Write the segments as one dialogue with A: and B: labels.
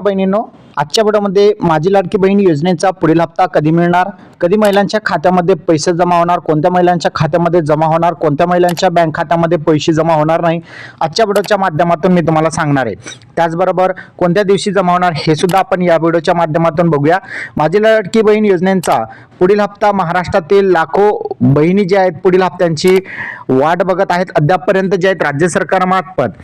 A: बहिणींनो आजच्या व्हिडिओमध्ये माझी लाडकी बहीण योजनेचा पुढील हप्ता कधी मिळणार? कधी महिलांच्या खात्यामध्ये पैसे जमा होणार? कोणत्या महिलांच्या खात्यामध्ये जमा होणार? कोणत्या महिलांच्या बँक खात्यामध्ये पैसे जमा होणार नाही? आजच्या व्हिडिओच्या माध्यमातून मी तुम्हाला सांगणार आहे. त्याचबरोबर कोणत्या दिवशी जमा होणार हे सुद्धा आपण या व्हिडिओच्या माध्यमातून बघूया. माझी लाडकी बहीण योजनेचा पुढील हप्ता महाराष्ट्रातील लाखो बहिणी ज्या आहेत पुढील हप्त्यांची वाट बघत आहेत. अद्यापपर्यंत जे आहेत राज्य सरकारमार्फत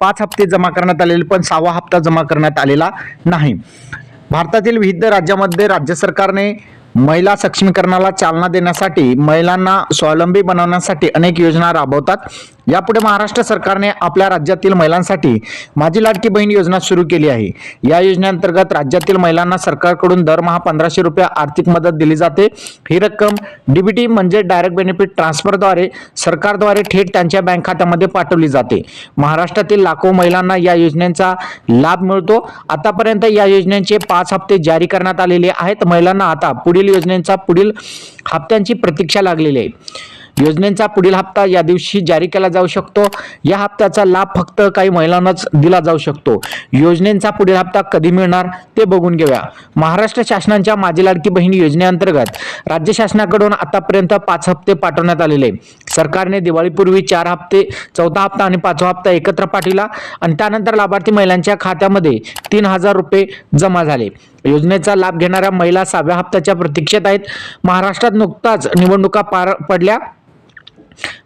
A: पाच हप्ते जमा करण्यात आलेले पण सहावा हप्ता जमा करण्यात आलेला नाही. भारतातील विविध राज्यामध्ये राज्य सरकारने महिला सक्षमीकरणाला चालना देण्यासाठी महिलांना स्वावलंबी बनवण्यासाठी अनेक योजना राबवतात. यापुढे महाराष्ट्र सरकारने आपल्या राज्यातील महिलांसाठी माझी लाडकी बहीण योजना सुरू केली आहे. या योजनेअंतर्गत राज्यातील महिलांना सरकारकडून दरमहा पंधराशे रुपये आर्थिक मदत दिली जाते. ही रक्कम डीबीटी म्हणजे डायरेक्ट बेनिफिट ट्रान्सफरद्वारे सरकारद्वारे थेट त्यांच्या बँक खात्यामध्ये पाठवली जाते. महाराष्ट्रातील लाखो महिलांना या योजनेचा लाभ मिळतो. आतापर्यंत या योजनेचे पाच हप्ते जारी करण्यात आलेले आहेत. महिलांना आता पुढील योजनेचा पुढील हप्त्यांची प्रतीक्षा लागलेली आहे. योजनेचा पुढील हप्ता या दिवशी जारी केला जाऊ शकतो. या हप्त्याचा लाभ फक्त काही महिलांनाच दिला जाऊ शकतो. योजनेचा पुढील हप्ता कधी मिळणार ते बघून घेऊया. महाराष्ट्र शासनाच्या माझी लाडकी बहीण योजनेअंतर्गत राज्य शासनाकडून आतापर्यंत पाच हप्ते पाठवण्यात आलेले. सरकारने दिवाळीपूर्वी चार हप्ते चौथा हप्ता आणि पाचवा हप्ता एकत्र पाठविला आणि त्यानंतर लाभार्थी महिलांच्या खात्यामध्ये तीन हजार रुपये जमा झाले. योजनेचा लाभ घेणाऱ्या महिला सहाव्या हप्त्याच्या प्रतीक्षेत आहेत. महाराष्ट्रात नुकताच निवडणुका पार पडल्या.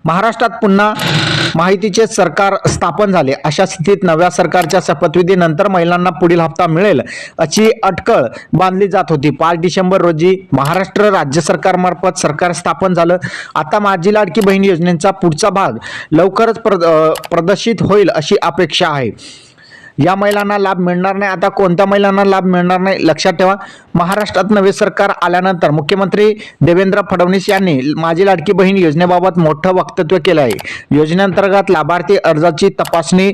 A: महाराष्ट्रात पुन्हा माहितीचे सरकार स्थापन झाले. अशा स्थितीत नव्या सरकारच्या शपथविधीनंतर महिलांना पुढील हप्ता मिळेल अशी अटकळ बांधली जात होती. पाच डिसेंबर रोजी महाराष्ट्र राज्य सरकारमार्फत सरकार स्थापन झालं. आता माझी लाडकी बहीण योजनेचा पुढचा भाग लवकरच प्रद प्रदर्शित होईल अशी अपेक्षा आहे. या महिलांना लाभ मिळणार नाही. आता कोणत्या महिलांना लाभ मिळणार नाही? लक्षात ठेवा. महाराष्ट्रात नवे सरकार आल्यानंतर मुख्यमंत्री देवेंद्र फडणवीस यांनी माझी लाडकी बहीण योजनेबाबत मोठं वक्तव्य केलं आहे. योजनेअंतर्गत लाभार्थी अर्जाची तपासणी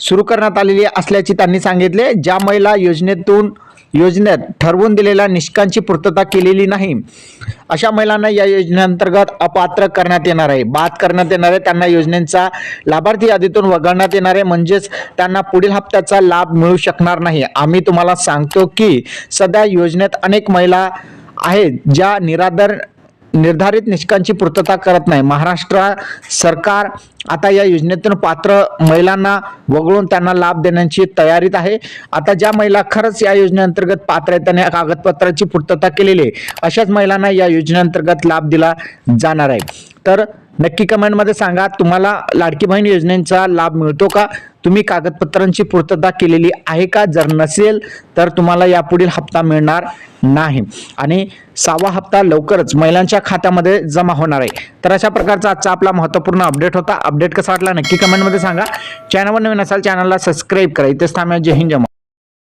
A: सुरू करण्यात आलेली असल्याचे त्यांनी सांगितले. ज्या महिला योजनेतून योजनेत ठरवून दिलेल्या निष्कांची पूर्तता केलेली नाही. अशा महिलांना या योजनेअंतर्गत अपात्र करण्यात येणार आहे. बाद करण्यात येणार आहे. त्यांना योजनेचा लाभार्थी यादीतून वगळण्यात येणार आहे. म्हणजेच त्यांना पुढील हप्त्याचा लाभ मिळू शकणार नाही. आम्ही तुम्हाला सांगतो की सध्या योजनेत अनेक महिला आहेत ज्या निराधार निर्धारित निष्कांची पूर्तता करत नाही. महाराष्ट्र सरकार आता या योजनेतून पात्र महिलांना वगळून त्यांना लाभ देण्याची तयारीत आहे. आता ज्या महिला खरंच या योजनेअंतर्गत पात्र आहेत त्यांनी कागदपत्राची पूर्तता केलेली आहे अशाच महिलांना या योजनेअंतर्गत लाभ दिला जाणार आहे. तर नक्की कमेंटमध्ये सांगा तुम्हाला लाडकी बहीण योजनेचा लाभ मिळतो का? तुम्ही कागदपत्रांची पूर्तता केलेली आहे का? जर नसेल तर तुम्हाला यापुढील हप्ता मिळणार नाही. आणि सहावा हप्ता लवकरच महिलांच्या खात्यामध्ये जमा होणार आहे. तर अशा प्रकारचा आजचा आपला महत्त्वपूर्ण अपडेट होता. अपडेट कसा वाटला नक्की कमेंटमध्ये सांगा. चॅनलवर नवीन असाल चॅनलला सबस्क्राईब करा. इथेच थांबा. जय हिंद जमा